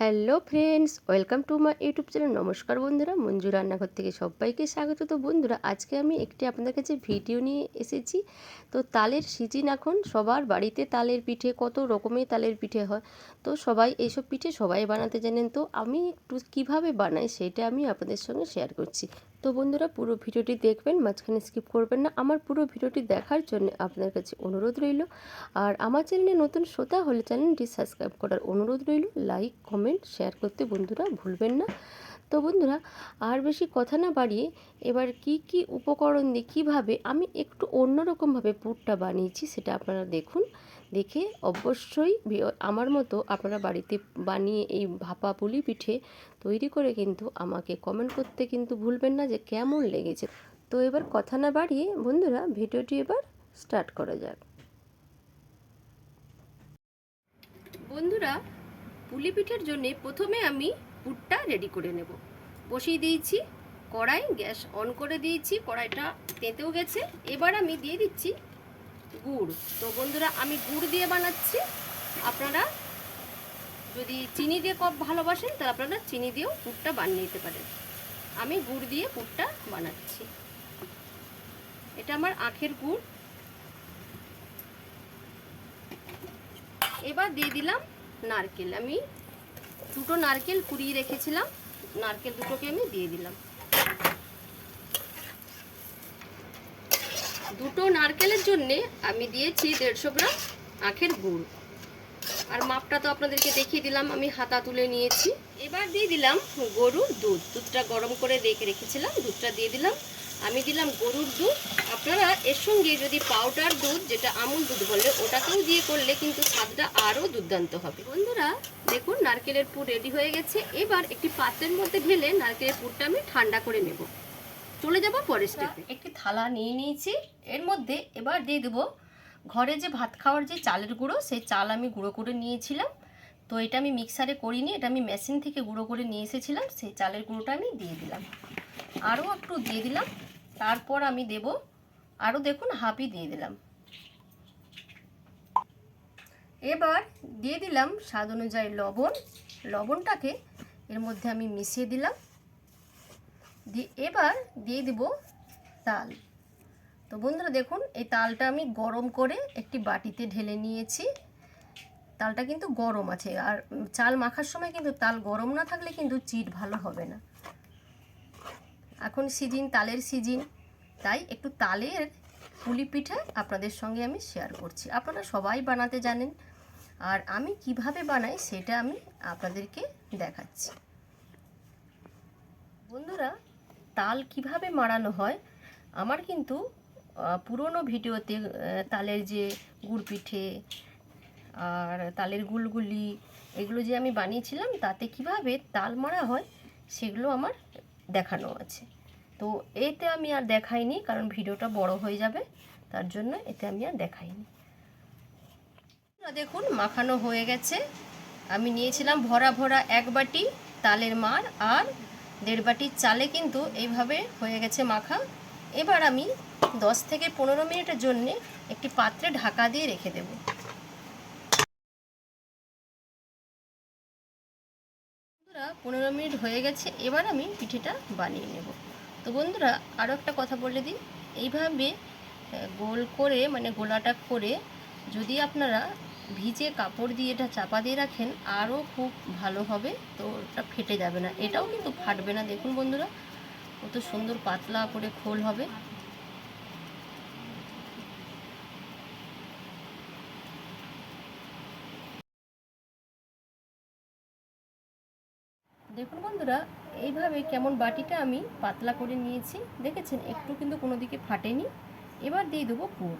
Hello friends, welcome to my YouTube channel. নমস্কার বন্ধুরা, মঞ্জু রান্নাঘর থেকে সবাইকে স্বাগত। তো বন্ধুরা, আজকে আমি একটি আপনাদের কাছে ভিডিও নিয়ে এসেছি। তো তালের সিজিন এখন, সবার বাড়িতে তালের পিঠে, কত রকমের তালের পিঠে হয়? তো সবাই, এইসব পিঠে সবাই বানাতে জানেন। তো আমি একটু কীভাবে বানাই, সেটা আমি আপনাদের সঙ্গে শেয়ার করছি। তো বন্ধুরা পুরো ভিডিওটি দেখবেন, মাঝখানে স্কিপ করবেন না। আমার পুরো ভিডিওটি দেখার জন্য আপনার কাছে অনুরোধ রইল। আর আমার চ্যানেলে নতুন শ্রোতা হলে চ্যানেলটি সাবস্ক্রাইব করার অনুরোধ রইল। লাইক কমেন্ট শেয়ার করতে বন্ধুরা ভুলবেন না। তো বন্ধুরা, আর বেশি কথা না বাড়িয়ে এবার কি কি উপকরণ দিয়ে কীভাবে আমি একটু অন্যরকমভাবে পুরটা বানিয়েছি সেটা আপনারা দেখুন। দেখে অবশ্যই আমার মতো আপনারা বাড়িতে বানিয়ে এই ভাপা পুলি পিঠে তৈরি করে কিন্তু আমাকে কমেন্ট করতে কিন্তু ভুলবেন না যে কেমন লেগেছে। তো এবার কথা না বাড়িয়ে বন্ধুরা, ভিডিওটি এবার স্টার্ট করা যাক। বন্ধুরা, পুলি পিঠের জন্যে প্রথমে আমি পুরটা রেডি করে নেব। বসিয়ে দিয়েছি, কড়াই গ্যাস অন করে দিয়েছি, কড়াইটা তেঁতেও গেছে। এবার আমি দিয়ে দিচ্ছি গুড়। তো বন্ধুরা, আমি গুড় দিয়ে বানাচ্ছি। আপনারা যদি চিনি দিয়ে কপ ভালোবাসেন, তাহলে আপনারা চিনি দিয়েও পুরটা বানিয়ে নিতে পারেন। আমি গুড় দিয়ে পুরটা বানাচ্ছি। এটা আমার আখের গুড়। এবার দিয়ে দিলাম নারকেল। আমি দুটো নারকেল কুড়িয়ে রেখেছিলাম। নারকেল দুটোকে আমি দিয়ে দিলাম। দুটো নারকেলের জন্যে আমি দিয়েছি দেড়শো গ্রাম আখের গুড়। আর মাপটা তো আপনাদেরকে দেখিয়ে দিলাম, আমি হাতা তুলে নিয়েছি। এবার দিয়ে দিলাম গরুর দুধ। দুধটা গরম করে রেখে রেখেছিলাম, দুধটা দিয়ে দিলাম। আমি দিলাম গরুর দুধ। আপনারা এর সঙ্গে যদি পাউডার দুধ যেটা আমুল দুধ বলে ওটাকেও দিয়ে করলে কিন্তু স্বাদটা আরও দুর্দান্ত হবে। বন্ধুরা দেখুন নারকেলের পুর রেডি হয়ে গেছে। এবার একটি পাত্রের মধ্যে ঢেলে নারকেলের পুরটা আমি ঠান্ডা করে নেব। চলে যাব পরের স্টেপে একটি থালা নিয়ে নিয়েছি। এর মধ্যে এবার দিয়ে দেবো ঘরে যে ভাত খাওয়ার যে চালের গুঁড়ো সেই চাল আমি গুঁড়ো করে নিয়েছিলাম। তো এটা আমি মিক্সারে করিনি এটা আমি মেশিন থেকে গুঁড়ো করে নিয়ে এসেছিলাম সেই চালের গুঁড়োটা আমি দিয়ে দিলাম। আরও একটু দিয়ে দিলাম। তারপর আমি দেব, আরও দেখুন হাফই দিয়ে দিলাম। এবার দিয়ে দিলাম স্বাদ অনুযায়ী লবণ। লবণটাকে এর মধ্যে আমি মিশিয়ে দিলাম। দিয়ে এবার দিয়ে দিব তাল। তো বন্ধুরা দেখুন, এই তালটা আমি গরম করে একটি বাটিতে ঢেলে নিয়েছি। তালটা কিন্তু গরম আছে। আর চাল মাখার সময় কিন্তু তাল গরম না থাকলে কিন্তু চিট ভালো হবে না। এখন সিজিন, তালের সিজিন। তাই একটু তালের পুলি পিঠা আপনাদের সঙ্গে আমি শেয়ার করছি। আপনারা সবাই বানাতে জানেন। আর আমি কীভাবে বানাই সেটা আমি আপনাদেরকে দেখাচ্ছি। বন্ধুরা, তাল কীভাবে মাড়ানো হয়? আমার কিন্তু পুরনো ভিডিওতে তালের যে গুড় পিঠে আর তালের গুলগুলি, এগুলো যে আমি বানিয়েছিলাম, তাতে কীভাবে তাল মারা হয়, সেগুলো আমার দেখানো আছে। তো এতে আমি আর দেখাইনি, কারণ ভিডিওটা বড় হয়ে যাবে, তার জন্য এতে আমি আর দেখাইনি। দেখুন, মাখানো হয়ে গেছে। আমি নিয়েছিলাম ভরা ভরা এক বাটি তালের মার আর দেড় বাটি চালে কিন্তু এইভাবে হয়ে গেছে মাখা। এবার আমি দশ থেকে পনেরো মিনিটের জন্যে একটি পাত্রে ঢাকা দিয়ে রেখে দেব। পনেরো মিনিট হয়ে গেছে, এবার আমি পিঠেটা বানিয়ে নেব। তো বন্ধুরা আরও একটা কথা বলে দিই। এইভাবে গোল করে মানে গোলাটা করে, যদি আপনারা ভিজে কাপড় দিয়ে এটা চাপা দিয়ে রাখেন আরও খুব ভালো হবে। তো ওটা ফেটে যাবে না। এটাও কিন্তু ফাটবে না। দেখুন বন্ধুরা, কত সুন্দর পাতলা করে খোল হবে। দেখুন বন্ধুরা এইভাবে কেমন বাটিটা আমি পাতলা করে নিয়েছি, দেখেছেন? একটু কিন্তু কোনো দিকে ফাটেনি। এবার দিয়ে দেবো পুর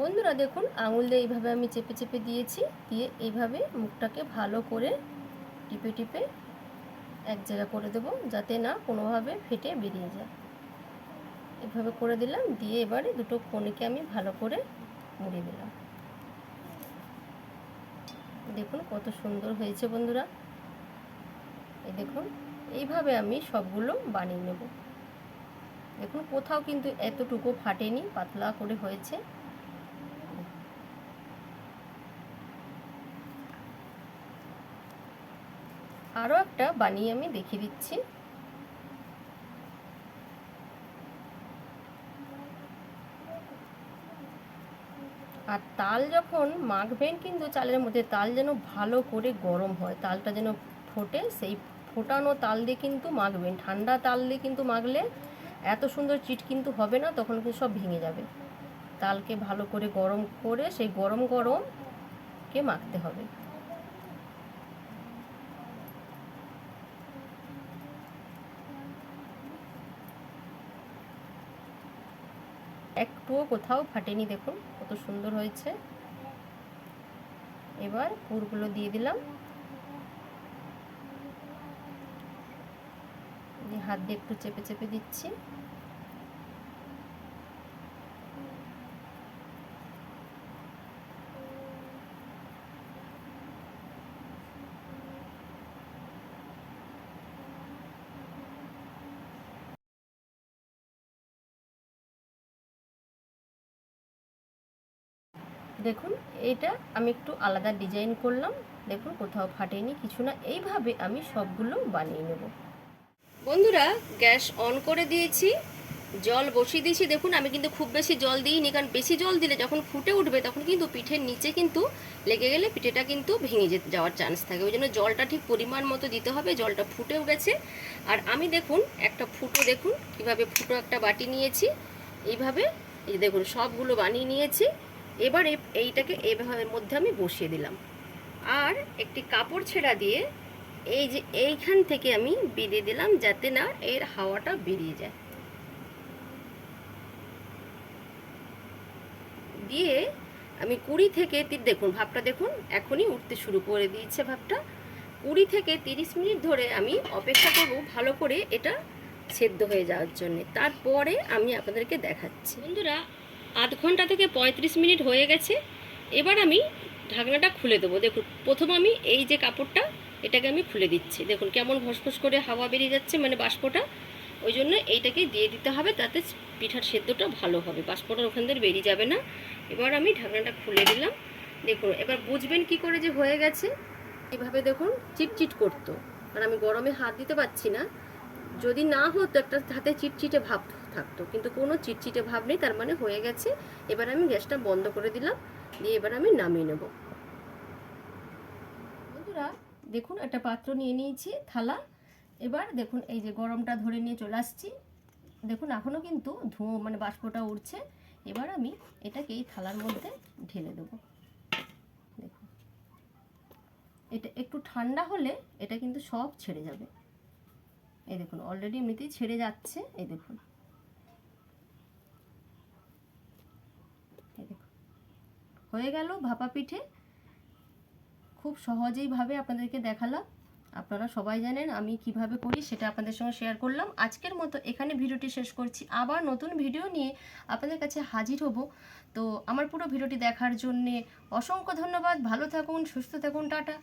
বন্ধুরা দেখুন, আঙুল দিয়ে এইভাবে আমি চেপে চেপে দিয়েছি, দিয়ে এইভাবে মুখটাকে ভালো করে টিপে টিপে এক জায়গা করে দেব, যাতে না কোনোভাবে ফেটে বেরিয়ে যায়। এভাবে করে দিলাম, দিয়ে এবারে দুটো কোণেকে আমি ভালো করে মুড়ে দিলাম। দেখুন কত সুন্দর হয়েছে বন্ধুরা। এই দেখুন, এইভাবে আমি সবগুলো বানিয়ে নেব। দেখুন, কোথাও কিন্তু এতটুকু ফাটেনি, পাতলা করে হয়েছে। আরও একটা বানিয়ে আমি দেখিয়ে দিচ্ছি। আর তাল যখন মাখবেন কিন্তু চালের মধ্যে, তাল যেন ভালো করে গরম হয়, তালটা যেন ফোটে, সেই ফোটানো তাল দিয়ে কিন্তু মাখবেন। ঠান্ডা তাল দিয়ে কিন্তু মাখলে এত সুন্দর চিট কিন্তু হবে না, তখন কিন্তু সব ভেঙে যাবে। তালকে ভালো করে গরম করে, সেই গরম গরমকে মাখতে হবে? একটুও কোথাও ফাটেনি দেখুন, কত সুন্দর হয়েছে। এবার পুরগুলো দিয়ে দিলাম। হাত দিয়ে একটু চেপে চেপে দিচ্ছি। দেখুন এটা আমি একটু আলাদা ডিজাইন করলাম। দেখুন, কোথাও ফাটেনি, কিছু না। এইভাবে আমি সবগুলো বানিয়ে নেব। বন্ধুরা, গ্যাস অন করে দিয়েছি। জল বসিয়ে দিয়েছি। দেখুন, আমি কিন্তু খুব বেশি জল দিইনি, কারণ বেশি জল দিলে যখন ফুটে উঠবে, তখন কিন্তু পিঠের নিচে কিন্তু লেগে গেলে পিঠেটা কিন্তু ভেঙে যেতে যাওয়ার চান্স থাকে। ওই জন্য জলটা ঠিক পরিমাণ মতো দিতে হবে। জলটা ফুটে উঠেছে আর আমি দেখুন, একটা ফুটো দেখুন, কীভাবে ফুটো একটা বাটি নিয়েছি। এইভাবে এই দেখুন, সবগুলো বানিয়ে নিয়েছি। এবার এইটাকে এইভাবে মধ্যে আমি বসিয়ে দিলাম। আর একটি কাপড় ছেঁড়া দিয়ে এই যে এইখান থেকে আমি বেরিয়ে দিলাম যাতে না এর হাওয়াটা বেরিয়ে যায়। দিয়ে আমি কুড়ি থেকে দেখুন ভাবটা দেখুন, এখনই উঠতে শুরু করে দিয়েছে ভাবটা। কুড়ি থেকে তিরিশ মিনিট ধরে আমি অপেক্ষা করব ভালো করে এটা সেদ্ধ হয়ে যাওয়ার জন্য। তারপরে আমি আপনাদেরকে দেখাচ্ছি। বন্ধুরা আধ ঘণ্টা থেকে পঁয়ত্রিশ মিনিট হয়ে গেছে। এবার আমি ঢাকনাটা খুলে দেবো। দেখুন, প্রথম আমি এই যে কাপড়টা, এটাকে আমি খুলে দিচ্ছি। দেখুন, কেমন ঘসঘস করে হাওয়া বেরিয়ে যাচ্ছে মানে বাষ্পটা। ওই জন্য এইটাকে দিয়ে দিতে হবে, তাতে পিঠার সেদ্ধটা ভালো হবে। বাষ্পটা ওখান থেকে বেরিয়ে যাবে না। এবার আমি ঢাকনাটা খুলে দিলাম। দেখুন, এবার বুঝবেন কি করে যে হয়ে গেছে। এভাবে দেখুন, চিটচিট করতো। আর আমি গরমে হাত দিতে পারছি না। যদি না হতো, একটা হাতে চিটচিটে ভাব থাকতো। কিন্তু কোনো চিটচিটে ভাব নেই, তার মানে হয়ে গেছে। এবার আমি গ্যাসটা বন্ধ করে দিলাম, দিয়ে এবার আমি নামিয়ে নেব। বন্ধুরা, দেখুন একটা পাত্র নিয়ে নিয়েছি, থালা। এবার দেখুন এই যে গরমটা ধরে নিয়ে চলে আসছি। দেখুন, এখনও কিন্তু ধোঁয়া মানে বাষ্পটা উঠছে এবার আমি এটাকে এই থালার মধ্যে ঢেলে দেবো। দেখুন। এটা একটু ঠান্ডা হলে এটা কিন্তু সব ছেড়ে যাবে। এই দেখুন অলরেডি এমনিতেই ছেড়ে যাচ্ছে। এই দেখুন এই দেখুন হয়ে গেল ভাপা পিঠে। খুব সহজেইভাবে আপনাদেরকে দেখালাম। আপনারা সবাই জানেন আমি কীভাবে করি, সেটা আপনাদের সঙ্গে শেয়ার করলাম। আজকের মতো এখানে ভিডিওটি শেষ করছি। আবার নতুন ভিডিও নিয়ে আপনাদের কাছে হাজির হব। তো আমার পুরো ভিডিওটি দেখার জন্যে অসংখ্য ধন্যবাদ। ভালো থাকুন, সুস্থ থাকুন, টাটা।